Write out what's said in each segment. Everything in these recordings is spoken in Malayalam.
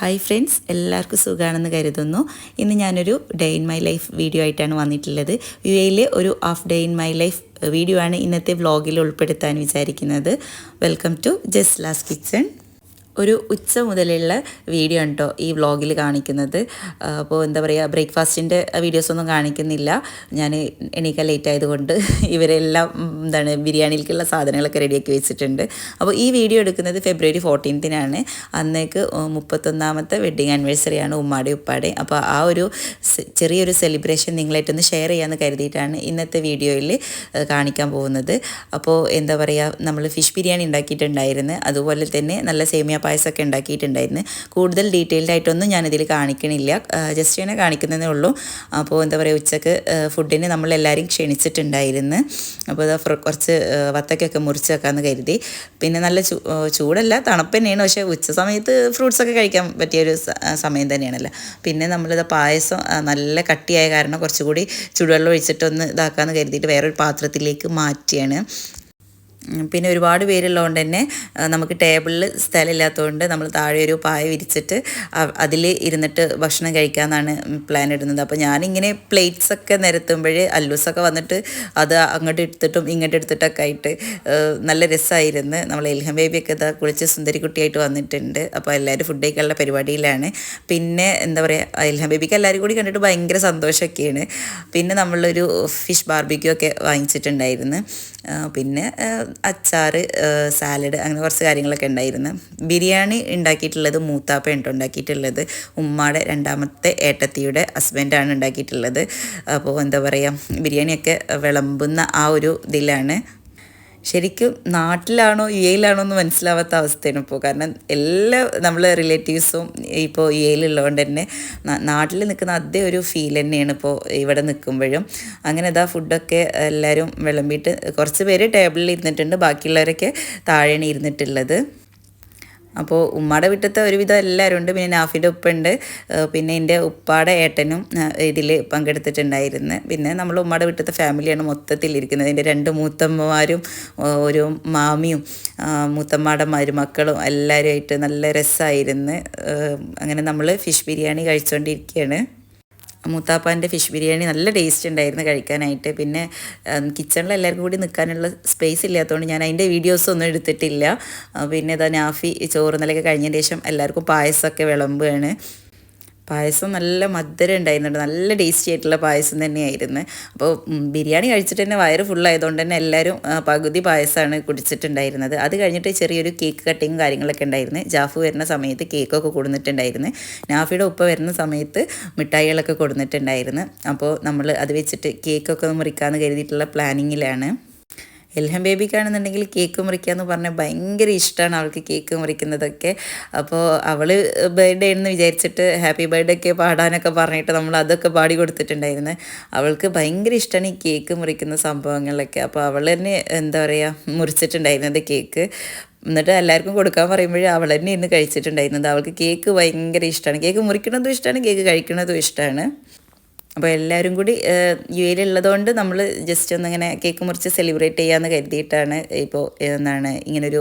ഹായ് ഫ്രണ്ട്സ് എല്ലാവർക്കും സുഖമാണെന്ന് കരുതുന്നു. ഇന്ന് ഞാനൊരു day in my life video ആയിട്ടാണ് വന്നിട്ടുള്ളത്. യു എയിലെ ഒരു half day in my life video ആണ് ഇന്നത്തെ വ്ളോഗിൽ ഉൾപ്പെടുത്താൻ വിചാരിക്കുന്നത്. വെൽക്കം ടു ജസ്ലാസ് കിച്ചൺ ഒരു ഉച്ച മുതലുള്ള വീഡിയോ ആണ് കേട്ടോ ഈ വ്ളോഗിൽ കാണിക്കുന്നത്. അപ്പോൾ എന്താ പറയുക ബ്രേക്ക്ഫാസ്റ്റിന്റെ വീഡിയോസൊന്നും കാണിക്കുന്നില്ല. ഞാൻ എണീക്കാൻ ലേറ്റ് ആയതുകൊണ്ട് ഇവരെല്ലാം എന്താണ് ബിരിയാണിയിലേക്കുള്ള സാധനങ്ങളൊക്കെ റെഡിയാക്കി വെച്ചിട്ടുണ്ട്. അപ്പോൾ ഈ വീഡിയോ എടുക്കുന്നത് ഫെബ്രുവരി ഫോർട്ടീൻത്തിനാണ് അന്നേക്ക് മുപ്പത്തൊന്നാമത്തെ വെഡ്ഡിങ് ആനിവേഴ്സറിയാണ് ഉമ്മാടെ ഉപ്പാടെ. അപ്പോൾ ആ ഒരു ചെറിയൊരു സെലിബ്രേഷൻ നിങ്ങളായിട്ടൊന്ന് ഷെയർ ചെയ്യാമെന്ന് കരുതിയിട്ടാണ് ഇന്നത്തെ വീഡിയോയിൽ കാണിക്കാൻ പോകുന്നത്. അപ്പോൾ എന്താ പറയുക നമ്മൾ ഫിഷ് ബിരിയാണി ഉണ്ടാക്കിയിട്ടുണ്ടായിരുന്നു. അതുപോലെ തന്നെ നല്ല സേമിയ പായസമൊക്കെ ഉണ്ടാക്കിയിട്ടുണ്ടായിരുന്നു. കൂടുതൽ ഡീറ്റെയിൽഡ് ആയിട്ടൊന്നും ഞാനിതിൽ കാണിക്കണില്ല. ജസ്റ്റ് ഇങ്ങനെ കാണിക്കുന്നതേ ഉള്ളൂ. അപ്പോൾ എന്താ പറയുക ഉച്ചയ്ക്ക് ഫുഡിന് നമ്മളെല്ലാവരും ക്ഷണിച്ചിട്ടുണ്ടായിരുന്നു. അപ്പോൾ ഇതാ കുറച്ച് വത്തക്കൊക്കെ മുറിച്ച് വെക്കാമെന്ന് കരുതി. പിന്നെ നല്ല ചൂടല്ല തണുപ്പ് തന്നെയാണ്. പക്ഷേ ഉച്ച സമയത്ത് ഫ്രൂട്ട്സൊക്കെ കഴിക്കാൻ പറ്റിയ ഒരു സമയം തന്നെയാണല്ലോ. പിന്നെ നമ്മളിത് പായസം നല്ല കട്ടിയായ കാരണം കുറച്ചുകൂടി ചൂടുവെള്ളം ഒഴിച്ചിട്ടൊന്ന് ഇതാക്കാമെന്ന് കരുതിയിട്ട് വേറൊരു പാത്രത്തിലേക്ക് മാറ്റിയാണ്. പിന്നെ ഒരുപാട് പേരുള്ളതുകൊണ്ട് തന്നെ നമുക്ക് ടേബിളിൽ സ്ഥലമില്ലാത്തതുകൊണ്ട് നമ്മൾ താഴെ ഒരു പായ വിരിച്ചിട്ട് അതിൽ ഇരുന്നിട്ട് ഭക്ഷണം കഴിക്കാമെന്നാണ് പ്ലാൻ ഇടുന്നത്. അപ്പോൾ ഞാനിങ്ങനെ പ്ലേറ്റ്സൊക്കെ നിരത്തുമ്പോഴേ അല്ലൂസൊക്കെ വന്നിട്ട് അത് അങ്ങോട്ട് എടുത്തിട്ടും ഇങ്ങോട്ട് എടുത്തിട്ടൊക്കെ ആയിട്ട് നല്ല രസമായിരുന്നു നമ്മൾ എൽഹം ബേബിയൊക്കെ ഇതാ കുളിച്ച് സുന്ദരിക്കുട്ടിയായിട്ട് വന്നിട്ടുണ്ട്. അപ്പോൾ എല്ലാവരും ഫുഡ് കഴിക്കാനുള്ള പരിപാടിയിലാണ്. പിന്നെ എന്താ പറയുക എൽഹം ബേബിക്ക് എല്ലാവരും കൂടി കണ്ടിട്ട് ഭയങ്കര സന്തോഷമൊക്കെയാണ് പിന്നെ നമ്മളൊരു ഫിഷ് ബാർബിക്യൂ ഒക്കെ വാങ്ങിച്ചിട്ടുണ്ടായിരുന്നു. പിന്നെ ആ, അച്ചാറ് സാലഡ് അങ്ങനെ കുറച്ച് കാര്യങ്ങളൊക്കെ ഉണ്ടായിരുന്നു. ബിരിയാണി ഉണ്ടാക്കിയിട്ടുള്ളത് മൂത്താപ്പ ഉണ്ട് ഉണ്ടാക്കിയിട്ടുള്ളത്. ഉമ്മയുടെ രണ്ടാമത്തെ ഏട്ടത്തിയുടെ ഹസ്ബൻഡാണ് ഉണ്ടാക്കിയിട്ടുള്ളത്. അപ്പോൾ എന്താ പറയുക ബിരിയാണിയൊക്കെ വിളമ്പുന്ന ആ ഒരു ഇതിലാണ്. ശരിക്കും നാട്ടിലാണോ യു എയിലാണോ എന്ന് മനസ്സിലാവാത്ത അവസ്ഥയാണ് ഇപ്പോൾ. കാരണം എല്ലാ നമ്മൾ റിലേറ്റീവ്സും ഇപ്പോൾ യു എയിലുള്ളതുകൊണ്ട് തന്നെ നാട്ടിൽ നിൽക്കുന്ന അതേ ഒരു ഫീൽ തന്നെയാണ് ഇപ്പോൾ ഇവിടെ നിൽക്കുമ്പോഴും. അങ്ങനെ ഇതാ ഫുഡൊക്കെ എല്ലാവരും വിളമ്പിയിട്ട് കുറച്ച് പേര് ടേബിളിൽ ഇരുന്നിട്ടുണ്ട്. ബാക്കിയുള്ളവരൊക്കെ താഴെയാണ് ഇരുന്നിട്ടുള്ളത്. അപ്പോൾ ഉമ്മയുടെ വീട്ടിലത്തെ ഒരുവിധം എല്ലാവരും ഉണ്ട്. പിന്നെ നാഫിന്റെ ഉപ്പുണ്ട് പിന്നെ എന്റെ ഉപ്പാടെ ഏട്ടനും ഇതിൽ പങ്കെടുത്തിട്ടുണ്ടായിരുന്നു. പിന്നെ നമ്മൾ ഉമ്മയുടെ വീട്ടിലത്തെ ഫാമിലിയാണ് മൊത്തത്തിലിരിക്കുന്നത് എന്റെ രണ്ട് മൂത്തമ്മമാരും ഒരു മാമിയും മൂത്തമ്മയുടെ മരുമക്കളും എല്ലാവരുമായിട്ട് നല്ല രസമായിരുന്നു അങ്ങനെ നമ്മൾ ഫിഷ് ബിരിയാണി കഴിച്ചുകൊണ്ടിരിക്കുകയാണ് മൂത്താപ്പാന്റെ ഫിഷ് ബിരിയാണി നല്ല ടേസ്റ്റ് ഉണ്ടായിരുന്നു കഴിക്കാനായിട്ട്. പിന്നെ കിച്ചണിൽ എല്ലാവർക്കും കൂടി നിൽക്കാനുള്ള സ്പേസ് ഇല്ലാത്തതുകൊണ്ട് ഞാൻ അതിന്റെ വീഡിയോസ് ഒന്നും എടുത്തിട്ടില്ല. പിന്നെ ഇതാ നാഫി ചോറ് നിലയൊക്കെ കഴിഞ്ഞതിന് ശേഷം എല്ലാവർക്കും പായസമൊക്കെ വിളമ്പുകയാണ്. പായസം നല്ല മധുരം ഉണ്ടായിരുന്നുണ്ട്. നല്ല ടേസ്റ്റി ആയിട്ടുള്ള പായസം തന്നെയായിരുന്നു. അപ്പോൾ ബിരിയാണി കഴിച്ചിട്ട് തന്നെ വയറ് ഫുള്ളായതുകൊണ്ട് തന്നെ എല്ലാവരും പകുതി പായസമാണ് കുടിച്ചിട്ടുണ്ടായിരുന്നത്. അത് കഴിഞ്ഞിട്ട് ചെറിയൊരു കേക്ക് കട്ടിങ്ങും കാര്യങ്ങളൊക്കെ ഉണ്ടായിരുന്നു. ജാഫു വരുന്ന സമയത്ത് കേക്കൊക്കെ കൊടുത്തിട്ടുണ്ടായിരുന്നു നാഫിയുടെ ഉപ്പ വരുന്ന സമയത്ത് മിഠായികളൊക്കെ കൊടുത്തിട്ടുണ്ടായിരുന്നു അപ്പോൾ നമ്മൾ അത് വെച്ചിട്ട് കേക്കൊക്കെ മുറിക്കാമെന്ന് കരുതിയിട്ടുള്ള പ്ലാനിങ്ങിലാണ് എൽഹം ബേബിക്കാണെന്നുണ്ടെങ്കിൽ കേക്ക് മുറിക്കുക എന്ന് പറഞ്ഞാൽ ഭയങ്കര ഇഷ്ടമാണ് അവൾക്ക് കേക്ക് മുറിക്കുന്നതൊക്കെ. അപ്പോൾ അവൾ ബർത്ത്ഡേ എന്ന് വിചാരിച്ചിട്ട് ഹാപ്പി ബർത്ത്ഡേ ഒക്കെ പാടാനൊക്കെ പറഞ്ഞിട്ട് നമ്മൾ അതൊക്കെ പാടി കൊടുത്തിട്ടുണ്ടായിരുന്നു. അവൾക്ക് ഭയങ്കര ഇഷ്ടമാണ് ഈ കേക്ക് മുറിക്കുന്ന സംഭവങ്ങളൊക്കെ അപ്പോൾ അവൾ തന്നെ എന്താ പറയുക മുറിച്ചിട്ടുണ്ടായിരുന്നത് കേക്ക്. എന്നിട്ട് എല്ലാവർക്കും കൊടുക്കാൻ പറയുമ്പോഴേ അവൾ തന്നെ ഇന്ന് കഴിച്ചിട്ടുണ്ടായിരുന്നത്. അവൾക്ക് കേക്ക് ഭയങ്കര ഇഷ്ടമാണ്. കേക്ക് മുറിക്കുന്നതും ഇഷ്ടമാണ് കേക്ക് കഴിക്കുന്നതും ഇഷ്ടമാണ്. അപ്പോൾ എല്ലാവരും കൂടി യു എയിലുള്ളതുകൊണ്ട് നമ്മൾ ജസ്റ്റ് ഒന്നിങ്ങനെ കേക്ക് മുറിച്ച് സെലിബ്രേറ്റ് ചെയ്യാമെന്ന് കരുതിയിട്ടാണ് ഇപ്പോൾ എന്താണ് ഇങ്ങനൊരു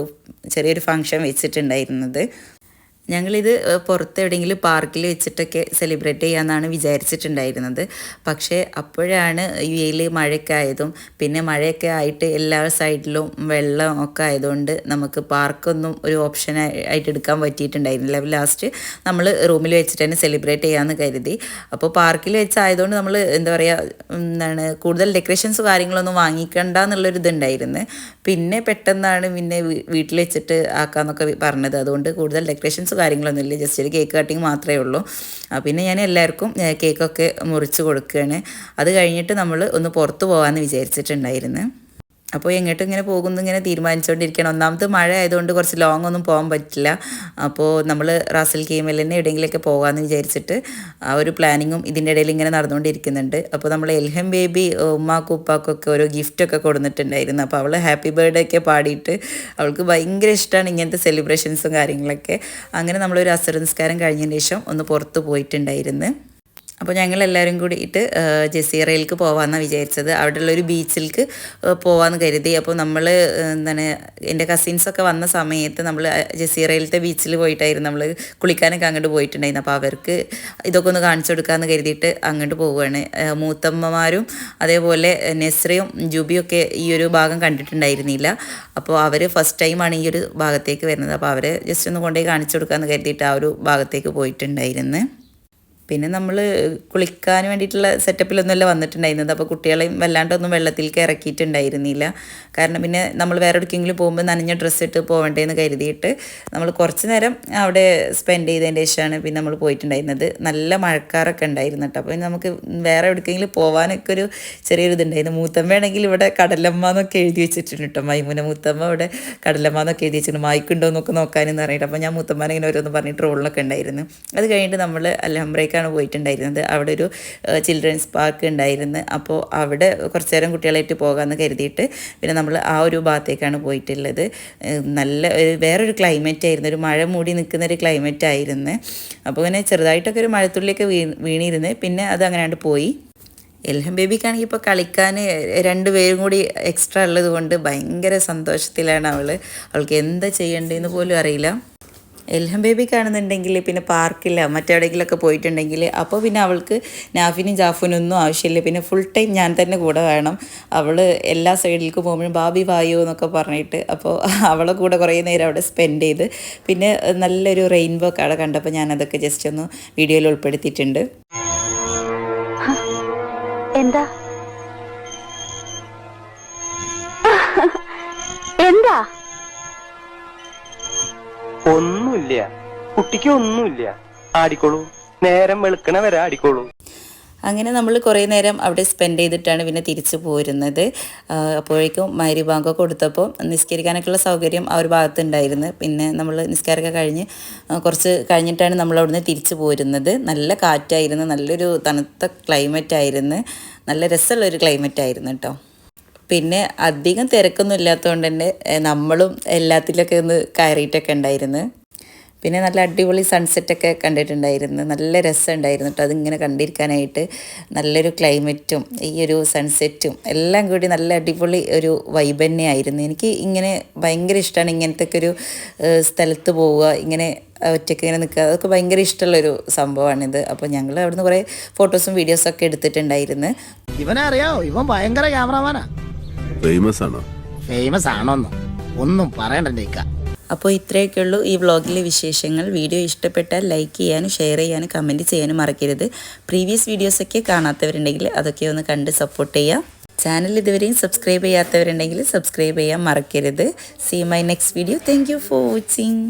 ചെറിയൊരു ഫങ്ഷൻ വെച്ചിട്ടുണ്ടായിരുന്നത്. ഞങ്ങളിത് പുറത്ത് എവിടെയെങ്കിലും പാർക്കിൽ വെച്ചിട്ടൊക്കെ സെലിബ്രേറ്റ് ചെയ്യാമെന്നാണ് വിചാരിച്ചിട്ടുണ്ടായിരുന്നത്. പക്ഷേ അപ്പോഴാണ് യു മഴയൊക്കെ ആയതും പിന്നെ മഴയൊക്കെ ആയിട്ട് എല്ലാ സൈഡിലും വെള്ളം ഒക്കെ ആയതുകൊണ്ട് നമുക്ക് പാർക്കൊന്നും ഒരു ഓപ്ഷൻ ആയിട്ട് എടുക്കാൻ പറ്റിയിട്ടുണ്ടായിരുന്നില്ല. ലാസ്റ്റ് നമ്മൾ റൂമിൽ വെച്ചിട്ട് തന്നെ സെലിബ്രേറ്റ് ചെയ്യാമെന്ന് കരുതി. അപ്പോൾ പാർക്കിൽ വെച്ചായതുകൊണ്ട് നമ്മൾ എന്താ പറയുക എന്താണ് കൂടുതൽ ഡെക്കറേഷൻസ് കാര്യങ്ങളൊന്നും വാങ്ങിക്കണ്ട എന്നുള്ളൊരു ഇതുണ്ടായിരുന്നു. പിന്നെ പെട്ടെന്നാണ് പിന്നെ വീട്ടിൽ വെച്ചിട്ട് ആക്കാമെന്നൊക്കെ പറഞ്ഞത്. അതുകൊണ്ട് കൂടുതൽ ഡെക്കറേഷൻസ് കാര്യങ്ങളൊന്നും ഇല്ല. ജസ്റ്റ് ഒരു കേക്ക് കട്ടിങ് മാത്രമേ ഉള്ളൂ. പിന്നെ ഞാൻ എല്ലാവർക്കും കേക്കൊക്കെ മുറിച്ച് കൊടുക്കുകയാണ്. അത് കഴിഞ്ഞിട്ട് നമ്മൾ ഒന്ന് പുറത്ത് പോകാമെന്ന് വിചാരിച്ചിട്ടുണ്ടായിരുന്നു. അപ്പോൾ എങ്ങോട്ടും ഇങ്ങനെ പോകുന്നു ഇങ്ങനെ തീരുമാനിച്ചുകൊണ്ടിരിക്കണം ഒന്നാമത് മഴ ആയതുകൊണ്ട് കുറച്ച് ലോങ് ഒന്നും പോകാൻ പറ്റില്ല. അപ്പോൾ നമ്മൾ റാസൽ കീമിൽ തന്നെ എവിടെയെങ്കിലുമൊക്കെ പോകാമെന്ന് വിചാരിച്ചിട്ട് ആ ഒരു പ്ലാനിങ്ങും ഇതിന്റെ ഇടയിൽ ഇങ്ങനെ നടന്നുകൊണ്ടിരിക്കുന്നുണ്ട്. അപ്പോൾ നമ്മൾ എൽഹം ബേബി ഉമ്മാക്കും ഉപ്പാക്കും ഒക്കെ ഓരോ ഗിഫ്റ്റൊക്കെ കൊടുത്തിട്ടുണ്ടായിരുന്നു. അപ്പോൾ അവൾ ഹാപ്പി ബർത്ത്ഡേ ഒക്കെ പാടിയിട്ട് അവൾക്ക് ഭയങ്കര ഇഷ്ടമാണ് ഇങ്ങനത്തെ സെലിബ്രേഷൻസും കാര്യങ്ങളൊക്കെ. അങ്ങനെ നമ്മളൊരു അസർ നിസ്കാരം കഴിഞ്ഞതിന് ശേഷം ഒന്ന് പുറത്ത് പോയിട്ടുണ്ടായിരുന്നു. അപ്പോൾ ഞങ്ങൾ എല്ലാവരും കൂടിയിട്ട് ജസീറയിലേക്ക് പോകാമെന്നാണ് വിചാരിച്ചത്. അവിടെയുള്ള ഒരു ബീച്ചിലേക്ക് പോകാമെന്ന് കരുതി. അപ്പോൾ നമ്മൾ എന്താണ് എന്റെ കസിൻസൊക്കെ വന്ന സമയത്ത് നമ്മൾ ജസീറയിലത്തെ ബീച്ചിൽ പോയിട്ടായിരുന്നു നമ്മൾ കുളിക്കാനൊക്കെ അങ്ങോട്ട് പോയിട്ടുണ്ടായിരുന്നു അപ്പോൾ അവർക്ക് ഇതൊക്കെ ഒന്ന് കാണിച്ചു കൊടുക്കാമെന്ന് കരുതിയിട്ട് അങ്ങോട്ട് പോവുകയാണ്. മൂത്തമ്മമാരും അതേപോലെ നെസ്രയും ജുബിയും ഒക്കെ ഈ ഒരു ഭാഗം കണ്ടിട്ടുണ്ടായിരുന്നില്ല. അപ്പോൾ അവർ ഫസ്റ്റ് ടൈമാണ് ഈ ഒരു ഭാഗത്തേക്ക് വരുന്നത്. അപ്പോൾ അവരെ ജസ്റ്റ് ഒന്ന് കൊണ്ടുപോയി കാണിച്ചു കൊടുക്കാമെന്ന് കരുതിയിട്ട് ആ ഒരു ഭാഗത്തേക്ക് പോയിട്ടുണ്ടായിരുന്നു. പിന്നെ നമ്മൾ കുളിക്കാൻ വേണ്ടിയിട്ടുള്ള സെറ്റപ്പിലൊന്നുമല്ല വന്നിട്ടുണ്ടായിരുന്നത്. അപ്പോൾ കുട്ടികളെയും വല്ലാണ്ടൊന്നും വെള്ളത്തിലേക്ക് ഇറക്കിയിട്ടുണ്ടായിരുന്നില്ല. കാരണം പിന്നെ നമ്മൾ വേറെ എവിടേക്കെങ്കിലും പോകുമ്പോൾ നനഞ്ഞ ഡ്രസ്സ് ഇട്ട് പോകണ്ടേന്ന് കരുതിയിട്ട് നമ്മൾ കുറച്ച് നേരം അവിടെ സ്പെൻഡ് ചെയ്തതിന്റെ ശേഷമാണ് പിന്നെ നമ്മൾ പോയിട്ടുണ്ടായിരുന്നത്. നല്ല മഴക്കാറൊക്കെ ഉണ്ടായിരുന്നു കേട്ടോ. അപ്പോൾ നമുക്ക് വേറെ എവിടേക്കെങ്കിലും പോകാനൊക്കെ ഒരു ചെറിയൊരു ഇതുണ്ടായിരുന്നു. മൂത്തമ്മ വേണമെങ്കിൽ ഇവിടെ കടലമ്മ എന്നൊക്കെ എഴുതി വെച്ചിട്ടുണ്ട് കേട്ടോ. മൈമുന മൂത്തമ്മ ഇവിടെ കടലമ്മ എന്നൊക്കെ എഴുതി വെച്ചിട്ടുണ്ട്. മായ്ക്കുണ്ടോ എന്നൊക്കെ നോക്കാനെന്ന് പറഞ്ഞിട്ട്. അപ്പോൾ ഞാൻ മൂത്തമ്മനെ ഇങ്ങനെ ഓരോന്ന് പറഞ്ഞിട്ട് റോളിലൊക്കെ ഉണ്ടായിരുന്നു. അത് കഴിഞ്ഞിട്ട് നമ്മൾ അലഹംബ്രയ്ക്കാണ് പോയിട്ടുണ്ടായിരുന്നത്. അവിടെ ഒരു ചിൽഡ്രൻസ് പാർക്ക് ഉണ്ടായിരുന്നു. അപ്പോൾ അവിടെ കുറച്ച് നേരം കുട്ടികളായിട്ട് പോകാമെന്ന് കരുതിയിട്ട് പിന്നെ നമ്മൾ ആ ഒരു ഭാഗത്തേക്കാണ് പോയിട്ടുള്ളത്. നല്ല ഒരു വേറൊരു ക്ലൈമറ്റ് ആയിരുന്നു. ഒരു മഴ മൂടി നിൽക്കുന്ന ഒരു ക്ലൈമറ്റ് ആയിരുന്നു. അപ്പോൾ ഇങ്ങനെ ചെറുതായിട്ടൊക്കെ ഒരു മഴത്തുള്ളിയൊക്കെ വീ വീണിരുന്നു പിന്നെ അത് അങ്ങനെയാണ്ട് പോയി. എൽഹം ബേബിക്കാണെങ്കിൽ ഇപ്പോൾ കളിക്കാൻ രണ്ട് പേരും കൂടി എക്സ്ട്രാ ഉള്ളത് കൊണ്ട് ഭയങ്കര സന്തോഷത്തിലാണ് അവൾ. അവൾക്ക് എന്താ ചെയ്യേണ്ടതെന്ന് പോലും അറിയില്ല. എൽഹം ബേബിക്കാണെന്നുണ്ടെങ്കിൽ പിന്നെ പാർക്കില്ല മറ്റെവിടെയെങ്കിലുമൊക്കെ പോയിട്ടുണ്ടെങ്കിൽ. അപ്പോൾ പിന്നെ അവൾക്ക് നാഫിനും ജാഫിനും ഒന്നും ആവശ്യമില്ല. പിന്നെ ഫുൾ ടൈം ഞാൻ തന്നെ കൂടെ വേണം. അവൾ എല്ലാ സൈഡിലേക്ക് പോകുമ്പോഴും ബാബി വായോ എന്നൊക്കെ പറഞ്ഞിട്ട് അപ്പോൾ അവളെ കൂടെ കുറേ നേരം അവിടെ സ്പെൻഡ് ചെയ്ത് പിന്നെ നല്ലൊരു റെയിൻബോ അവിടെ കണ്ടപ്പോൾ ഞാനതൊക്കെ ജസ്റ്റ് ഒന്ന് വീഡിയോയിൽ ഉൾപ്പെടുത്തിയിട്ടുണ്ട്. എന്താ? എന്താ? ഒന്നുമില്ല. കുട്ടിക്ക് ഒന്നുമില്ല. ആടിക്കോളൂ. നേരം വെളുക്കണ വരെ ആടിക്കോളൂ. അങ്ങനെ നമ്മൾ കുറേ നേരം അവിടെ സ്പെൻഡ് ചെയ്തിട്ടാണ് പിന്നെ തിരിച്ചു പോരുന്നത്. അപ്പോഴേക്കും മരി ബാങ്കോ കൊടുത്തപ്പോൾ നിസ്കരിക്കാനൊക്കെയുള്ള സൗകര്യം ആ ഒരു ഭാഗത്തുണ്ടായിരുന്നു. പിന്നെ നമ്മൾ നിസ്കാരമൊക്കെ കഴിഞ്ഞ് കുറച്ച് കഴിഞ്ഞിട്ടാണ് നമ്മൾ അവിടുന്ന് തിരിച്ചു പോരുന്നത്. നല്ല കാറ്റായിരുന്നു. നല്ലൊരു തണുത്ത ക്ലൈമറ്റ് ആയിരുന്നു. നല്ല രസമുള്ള ഒരു ക്ലൈമറ്റ് ആയിരുന്നു കേട്ടോ. പിന്നെ അധികം തിരക്കൊന്നും ഇല്ലാത്തതുകൊണ്ട് തന്നെ നമ്മളും എല്ലാത്തിലൊക്കെ ഒന്ന് കയറിയിട്ടൊക്കെ ഉണ്ടായിരുന്നു. പിന്നെ നല്ല അടിപൊളി സൺസെറ്റൊക്കെ കണ്ടിട്ടുണ്ടായിരുന്നു. നല്ല രസമുണ്ടായിരുന്നു കേട്ടോ അതിങ്ങനെ കണ്ടിരിക്കാനായിട്ട്. നല്ലൊരു ക്ലൈമറ്റും ഈ ഒരു സൺസെറ്റും എല്ലാം കൂടി നല്ല അടിപൊളി ഒരു വൈബ് തന്നെയായിരുന്നു. എനിക്ക് ഇങ്ങനെ ഭയങ്കര ഇഷ്ടമാണ് ഇങ്ങനത്തെ ഒക്കെ ഒരു സ്ഥലത്ത് പോവുക ഇങ്ങനെ ഒറ്റയ്ക്ക് ഇങ്ങനെ നിൽക്കുക. അതൊക്കെ ഭയങ്കര ഇഷ്ടമുള്ളൊരു സംഭവമാണിത്. അപ്പോൾ ഞങ്ങൾ അവിടുന്ന് കുറേ ഫോട്ടോസും വീഡിയോസും ഒക്കെ എടുത്തിട്ടുണ്ടായിരുന്നു. ഇവനറിയാമോ ഇവൻ ഭയങ്കര ക്യാമറമാനാ ഫേമസ് ആണോ ഫേമസ് ആണോന്നോ ഒന്നും പറയണ്ട അപ്പോൾ ഇത്രയൊക്കെ ഉള്ളൂ ഈ വ്ളോഗിലെ വിശേഷങ്ങൾ. വീഡിയോ ഇഷ്ടപ്പെട്ടാൽ ലൈക്ക് ചെയ്യാനും ഷെയർ ചെയ്യാനും കമന്റ് ചെയ്യാനും മറക്കരുത്. പ്രീവിയസ് വീഡിയോസൊക്കെ കാണാത്തവരുണ്ടെങ്കിൽ അതൊക്കെ ഒന്ന് കണ്ട് സപ്പോർട്ട് ചെയ്യാം. ചാനൽ ഇതുവരെയും സബ്സ്ക്രൈബ് ചെയ്യാത്തവരുണ്ടെങ്കിൽ സബ്സ്ക്രൈബ് ചെയ്യാൻ മറക്കരുത്. See my next video thank you for watching